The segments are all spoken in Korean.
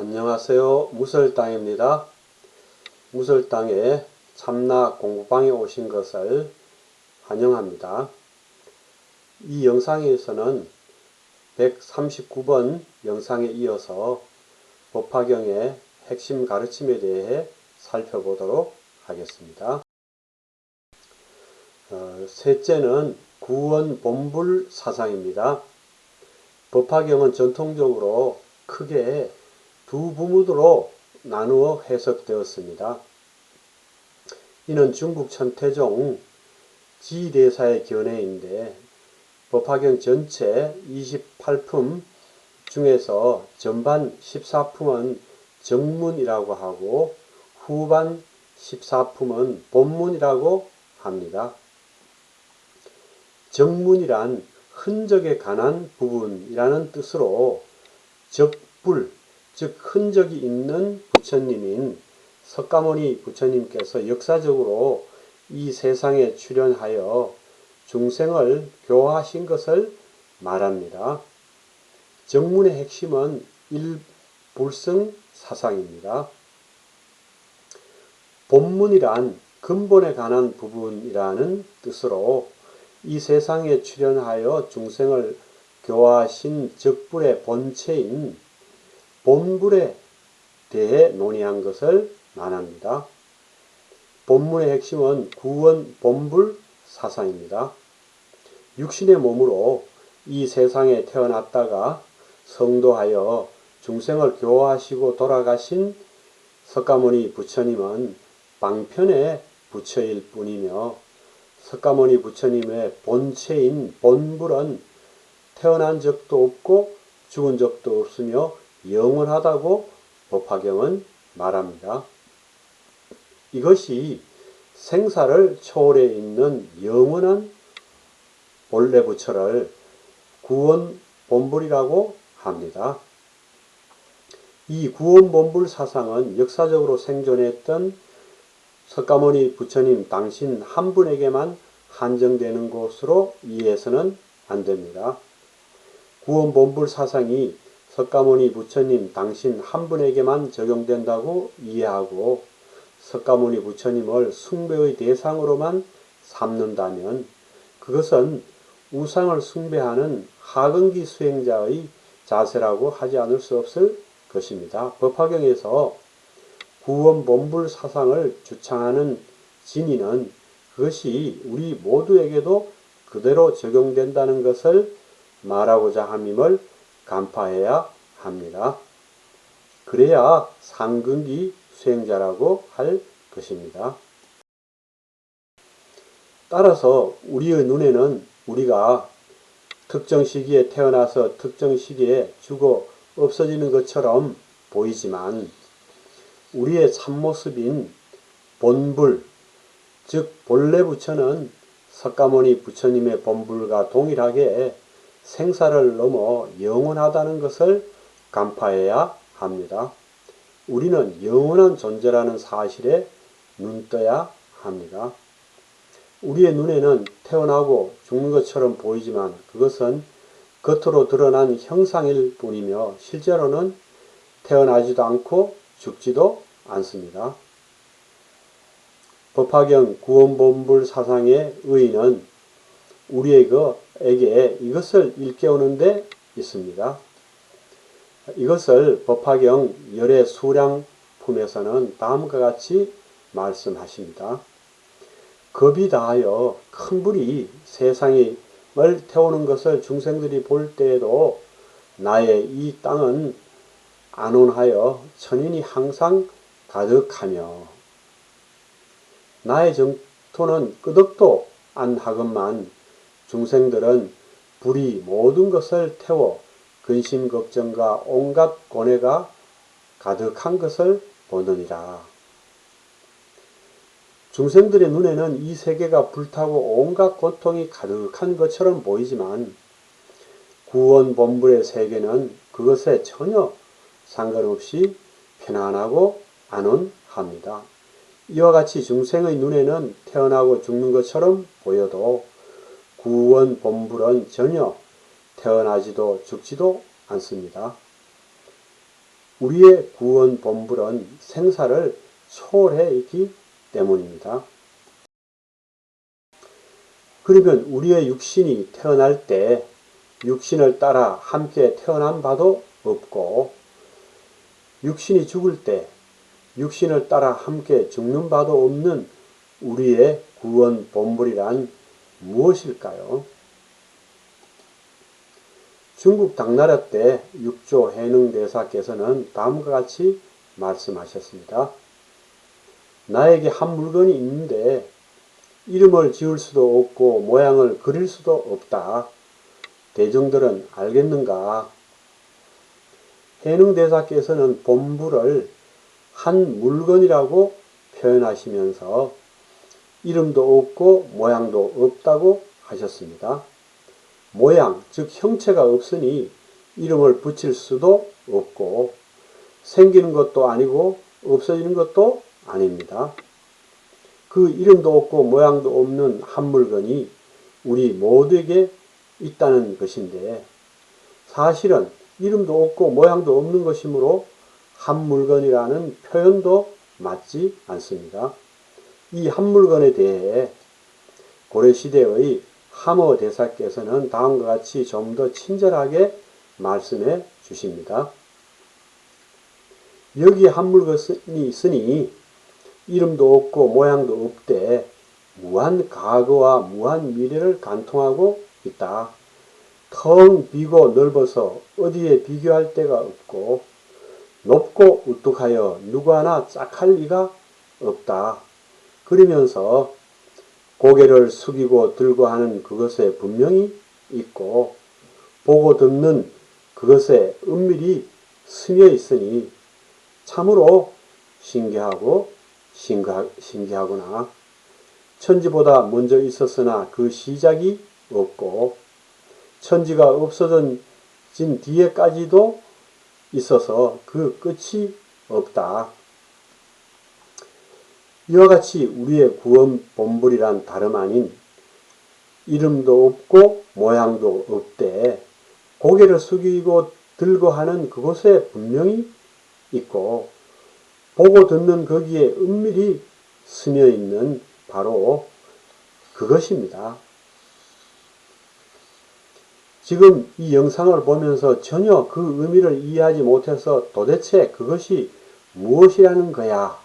안녕하세요. 무설땅입니다. 무설땅에 참나 공부방에 오신 것을 환영합니다. 이 영상에서는 139번 영상에 이어서 법화경의 핵심 가르침에 대해 살펴보도록 하겠습니다. 어, 셋째는 구원 본불 사상입니다. 법화경은 전통적으로 크게 두 부문으로 나누어 해석되었습니다. 이는 중국 천태종 지대사의 견해인데 법화경 전체 28품 중에서 전반 14품은 정문이라고 하고 후반 14품은 본문이라고 합니다. 정문이란 흔적에 관한 부분이라는 뜻으로 적불, 즉 흔적이 있는 부처님인 석가모니 부처님께서 역사적으로 이 세상에 출현하여 중생을 교화하신 것을 말합니다. 정문의 핵심은 일불성 사상입니다. 본문이란 근본에 관한 부분이라는 뜻으로 이 세상에 출현하여 중생을 교화하신 적불의 본체인 본불에 대해 논의한 것을 말합니다. 본문의 핵심은 구원 본불 사상입니다. 육신의 몸으로 이 세상에 태어났다가 성도하여 중생을 교화하시고 돌아가신 석가모니 부처님은 방편의 부처일 뿐이며 석가모니 부처님의 본체인 본불은 태어난 적도 없고 죽은 적도 없으며 영원하다고 법화경은 말합니다. 이것이 생사를 초월해 있는 영원한 본래 부처를 구원 본불이라고 합니다. 이 구원 본불 사상은 역사적으로 생존했던 석가모니 부처님 당신 한 분에게만 한정되는 것으로 이해해서는 안 됩니다. 구원 본불 사상이 석가모니 부처님 당신 한 분에게만 적용된다고 이해하고 석가모니 부처님을 숭배의 대상으로만 삼는다면 그것은 우상을 숭배하는 하근기 수행자의 자세라고 하지 않을 수 없을 것입니다. 법화경에서 구원 본불 사상을 주창하는 진의는 그것이 우리 모두에게도 그대로 적용된다는 것을 말하고자 함임을 간파해야 합니다. 그래야 상근기 수행자라고 할 것입니다. 따라서 우리의 눈에는 우리가 특정 시기에 태어나서 특정 시기에 죽어 없어지는 것처럼 보이지만 우리의 참모습인 본불, 즉 본래 부처는 석가모니 부처님의 본불과 동일하게 생사를 넘어 영원하다는 것을 간파해야 합니다. 우리는 영원한 존재라는 사실에 눈떠야 합니다. 우리의 눈에는 태어나고 죽는 것처럼 보이지만 그것은 겉으로 드러난 형상일 뿐이며 실제로는 태어나지도 않고 죽지도 않습니다. 법화경 구원본불 사상의 의의는 우리에게 이것을 일깨우는 데 있습니다. 이것을 법화경 열의 수량품에서는 다음과 같이 말씀하십니다. 겁이 다하여 큰 불이 세상을 태우는 것을 중생들이 볼 때에도 나의 이 땅은 안온하여 천인이 항상 가득하며 나의 정토는 끄덕도 안 하건만 중생들은 불이 모든 것을 태워 근심 걱정과 온갖 고뇌가 가득한 것을 보느니라. 중생들의 눈에는 이 세계가 불타고 온갖 고통이 가득한 것처럼 보이지만 구원 본불의 세계는 그것에 전혀 상관없이 편안하고 안온합니다. 이와 같이 중생의 눈에는 태어나고 죽는 것처럼 보여도 구원 본불은 전혀 태어나지도 죽지도 않습니다. 우리의 구원 본불은 생사를 초월해 있기 때문입니다. 그러면 우리의 육신이 태어날 때 육신을 따라 함께 태어난 바도 없고 육신이 죽을 때 육신을 따라 함께 죽는 바도 없는 우리의 구원 본불이란 무엇일까요? 중국 당나라 때 육조 해능대사께서는 다음과 같이 말씀하셨습니다. 나에게 한 물건이 있는데 이름을 지을 수도 없고 모양을 그릴 수도 없다. 대중들은 알겠는가? 해능대사께서는 본부를 한 물건이라고 표현하시면서 이름도 없고 모양도 없다고 하셨습니다. 모양, 즉 형체가 없으니 이름을 붙일 수도 없고 생기는 것도 아니고 없어지는 것도 아닙니다. 그 이름도 없고 모양도 없는 한 물건이 우리 모두에게 있다는 것인데 사실은 이름도 없고 모양도 없는 것이므로 한 물건이라는 표현도 맞지 않습니다. 이 한 물건에 대해 고려시대의 하모 대사께서는 다음과 같이 좀 더 친절하게 말씀해 주십니다. 여기 한 물건이 있으니 이름도 없고 모양도 없되 무한 과거와 무한 미래를 간통하고 있다. 텅 비고 넓어서 어디에 비교할 데가 없고 높고 우뚝하여 누구 하나 짝할 리가 없다. 그러면서 고개를 숙이고 들고 하는 그것에 분명히 있고 보고 듣는 그것에 은밀히 스며 있으니 참으로 신기하고 신기하 구나. 천지보다 먼저 있었으나 그 시작이 없고 천지가 없어진 뒤에까지도 있어서 그 끝이 없다. 이와 같이 우리의 구원 본불이란 다름 아닌 이름도 없고 모양도 없되 고개를 숙이고 들고 하는 그곳에 분명히 있고 보고 듣는 거기에 은밀히 스며 있는 바로 그것입니다. 지금 이 영상을 보면서 전혀 그 의미를 이해하지 못해서 도대체 그것이 무엇이라는 거야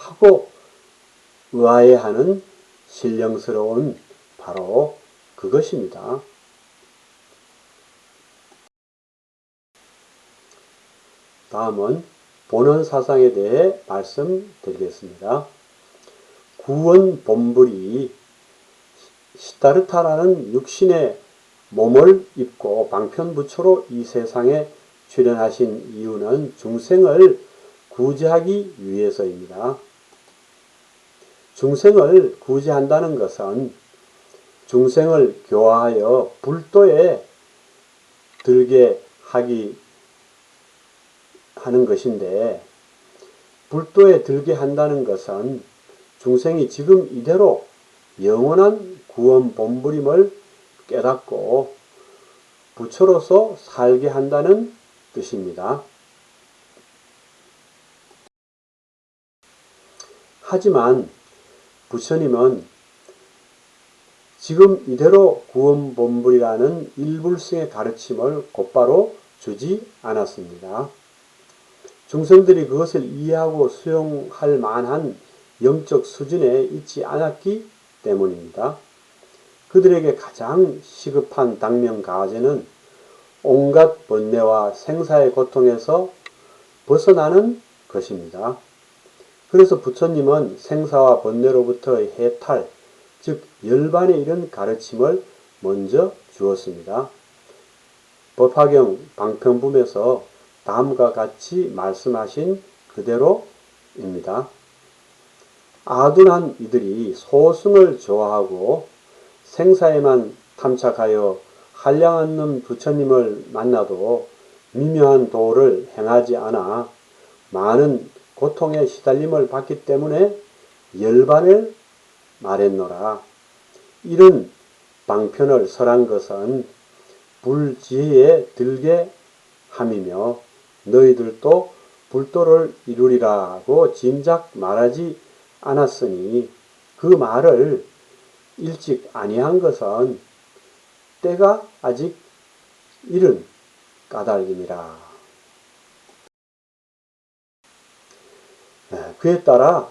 하고 의아해하는 신령스러운 바로 그것입니다. 다음은 본원 사상에 대해 말씀드리겠습니다. 구원 본불이 시타르타라는 육신의 몸을 입고 방편부처로 이 세상에 출현하신 이유는 중생을 구제하기 위해서입니다. 중생을 구제한다는 것은 중생을 교화하여 불도에 들게 하기 하는 것인데 불도에 들게 한다는 것은 중생이 지금 이대로 영원한 구원 본부림을 깨닫고 부처로서 살게 한다는 뜻입니다. 하지만 부처님은 지금 이대로 구원 본불이라는 일불승의 가르침을 곧바로 주지 않았습니다. 중생들이 그것을 이해하고 수용할 만한 영적 수준에 있지 않았기 때문입니다. 그들에게 가장 시급한 당면 가제는 온갖 번뇌와 생사의 고통에서 벗어나는 것입니다. 그래서 부처님은 생사와 번뇌로부터의 해탈, 즉 열반에 이른 가르침을 먼저 주었습니다. 법화경 방편품에서 다음과 같이 말씀하신 그대로입니다. 아둔한 이들이 소승을 좋아하고 생사에만 탐착하여 한량한 놈 부처님을 만나도 미묘한 도를 행하지 않아 많은 고통에 시달림을 받기 때문에 열반을 말했노라. 이런 방편을 설한 것은 불지혜에 들게 함이며 너희들도 불도를 이루리라고 진작 말하지 않았으니 그 말을 일찍 아니한 것은 때가 아직 이른 까닭입니다. 그에 따라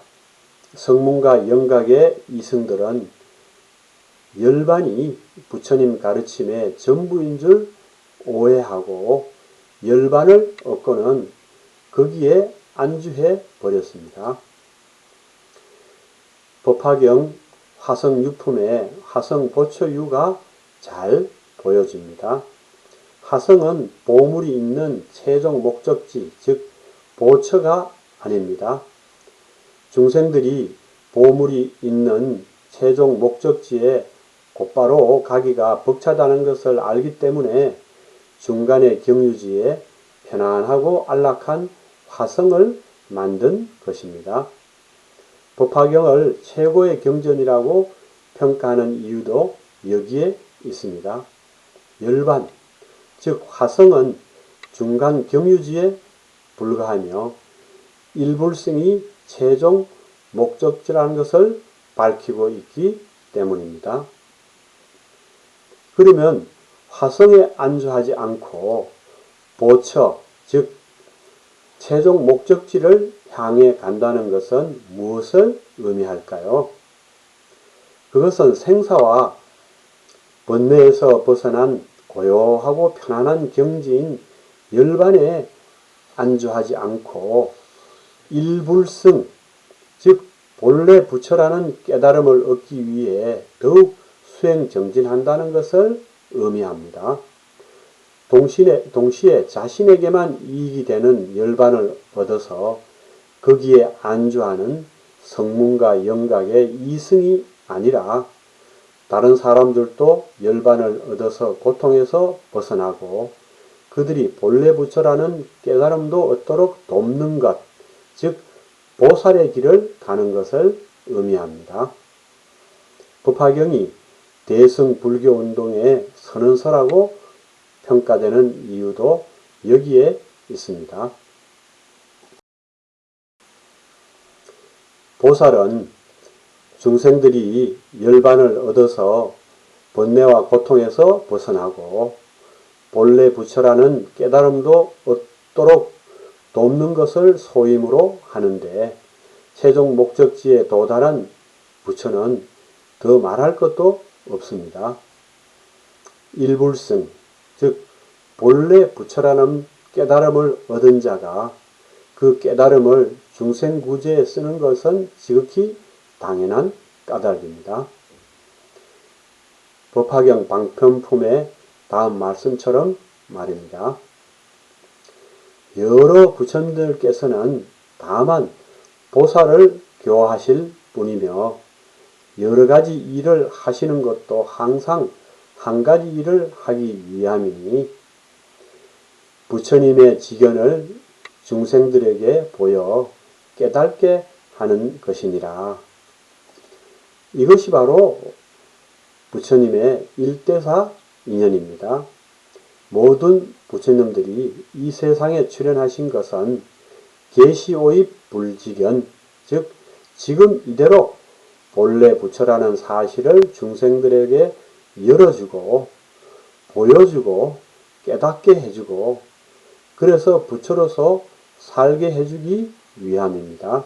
성문과 영각의 이승들은 열반이 부처님 가르침의 전부인 줄 오해하고 열반을 얻고는 거기에 안주해 버렸습니다. 법화경 화성유품의 화성보초유가 잘 보여집니다. 화성은 보물이 있는 최종 목적지, 즉 보처가 아닙니다. 중생들이 보물이 있는 최종 목적지에 곧바로 가기가 벅차다는 것을 알기 때문에 중간의 경유지에 편안하고 안락한 화성을 만든 것입니다. 법화경을 최고의 경전이라고 평가하는 이유도 여기에 있습니다. 열반, 즉 화성은 중간 경유지에 불과하며 일불승이 최종 목적지라는 것을 밝히고 있기 때문입니다. 그러면 화성에 안주하지 않고 보처, 즉 최종 목적지를 향해 간다는 것은 무엇을 의미할까요? 그것은 생사와 번뇌에서 벗어난 고요하고 편안한 경지인 열반에 안주하지 않고 일불승, 즉 본래 부처라는 깨달음을 얻기 위해 더욱 수행 정진한다는 것을 의미합니다. 동시에, 동시에 자신에게만 이익이 되는 열반을 얻어서 거기에 안주하는 성문과 영각의 이승이 아니라 다른 사람들도 열반을 얻어서 고통에서 벗어나고 그들이 본래 부처라는 깨달음도 얻도록 돕는 것, 즉 보살의 길을 가는 것을 의미합니다. 법화경이 대승 불교 운동의 선언서라고 평가되는 이유도 여기에 있습니다. 보살은 중생들이 열반을 얻어서 번뇌와 고통에서 벗어나고 본래 부처라는 깨달음도 얻도록 돕는 것을 소임으로 하는데 최종 목적지에 도달한 부처는 더 말할 것도 없습니다. 일불승, 즉 본래 부처라는 깨달음을 얻은 자가 그 깨달음을 중생구제에 쓰는 것은 지극히 당연한 까닭입니다. 법화경 방편품의 다음 말씀처럼 말입니다. 여러 부처님들께서는 다만 보살을 교화하실 뿐이며 여러 가지 일을 하시는 것도 항상 한 가지 일을 하기 위함이니 부처님의 지견을 중생들에게 보여 깨닫게 하는 것이니라. 이것이 바로 부처님의 일대사 인연입니다. 모든 부처님들이 이 세상에 출현하신 것은 계시오입 불지견, 즉 지금 이대로 본래 부처라는 사실을 중생들에게 열어주고 보여주고 깨닫게 해주고 그래서 부처로서 살게 해주기 위함입니다.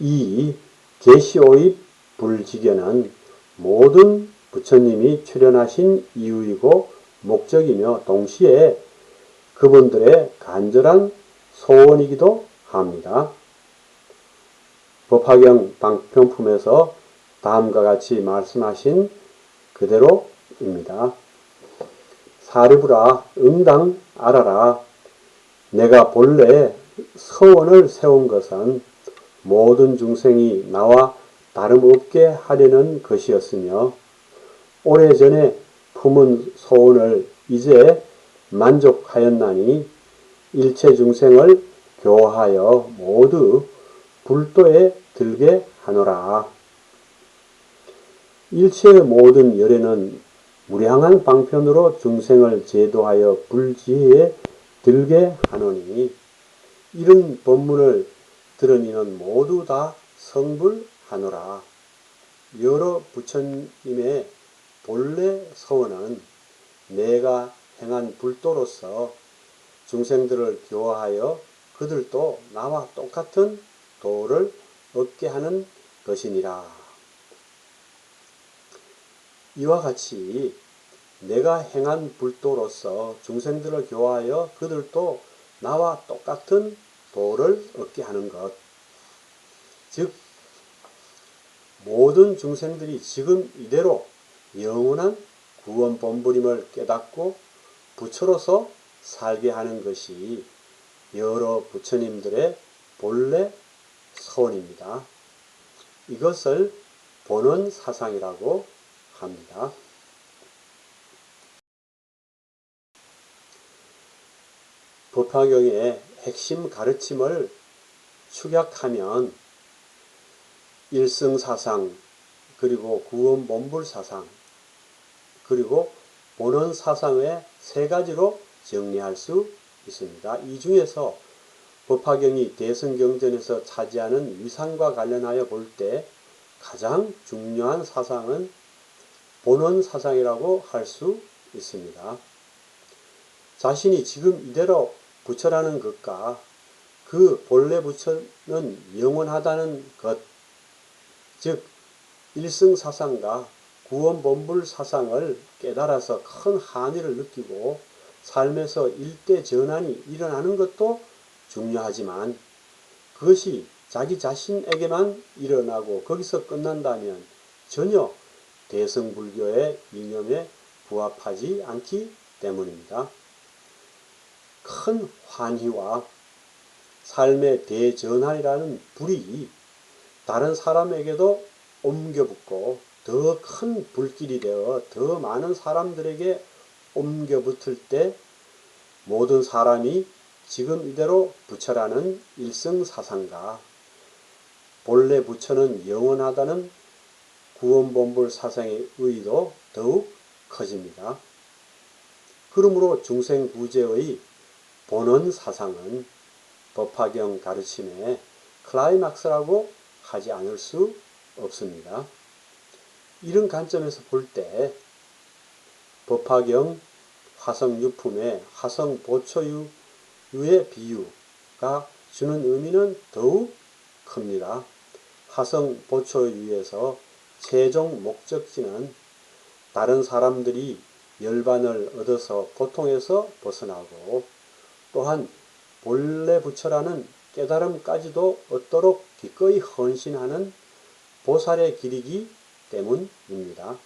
이 계시오입 불지견은 모든 부처님이 출현하신 이유이고 목적이며 동시에 그분들의 간절한 소원이기도 합니다. 법화경 방편품에서 다음과 같이 말씀하신 그대로입니다. 사리부라 응당 알아라. 내가 본래 서원을 세운 것은 모든 중생이 나와 다름없게 하려는 것이었으며 오래전에 품은 소원을 이제 만족하였나니 일체 중생을 교하여 모두 불도에 들게 하노라. 일체의 모든 열애는 무량한 방편으로 중생을 제도하여 불지혜에 들게 하노니 이런 법문을 들은 이는 모두 다 성불하노라. 여러 부처님의 본래 서원은 내가 행한 불도로서 중생들을 교화하여 그들도 나와 똑같은 도를 얻게 하는 것이니라. 이와 같이 내가 행한 불도로서 중생들을 교화하여 그들도 나와 똑같은 도를 얻게 하는 것. 즉, 모든 중생들이 지금 이대로 영원한 구원 본부림을 깨닫고 부처로서 살게 하는 것이 여러 부처님들의 본래 서원입니다. 이것을 본원 사상이라고 합니다. 법화경의 핵심 가르침을 축약하면 일승사상, 그리고 구원본불사상, 그리고 본원사상의 세 가지로 정리할 수 있습니다. 이 중에서 법화경이 대승경전에서 차지하는 위상과 관련하여 볼 때 가장 중요한 사상은 본원 사상이라고 할 수 있습니다. 자신이 지금 이대로 부처라는 것과 그 본래 부처는 영원하다는 것, 즉 일승사상과 구원본불 사상을 깨달아서 큰 한의를 느끼고 삶에서 일대 전환이 일어나는 것도 중요하지만 그것이 자기 자신에게만 일어나고 거기서 끝난다면 전혀 대승불교의 이념에 부합하지 않기 때문입니다. 큰 환희와 삶의 대전환이라는 불이 다른 사람에게도 옮겨붙고 더 큰 불길이 되어 더 많은 사람들에게 옮겨 붙을 때 모든 사람이 지금 이대로 부처라는 일승사상과 본래 부처는 영원하다는 구원본불 사상의 의도 더욱 커집니다. 그러므로 중생구제의 본원 사상은 법화경 가르침의 클라이막스라고 하지 않을 수 없습니다. 이런 관점에서 볼 때 법화경 화성유품의 화성보초유의 비유가 주는 의미는 더욱 큽니다. 화성보초유에서 최종 목적지는 다른 사람들이 열반을 얻어서 고통에서 벗어나고 또한 본래 부처라는 깨달음까지도 얻도록 기꺼이 헌신하는 보살의 길이기 때문입니다.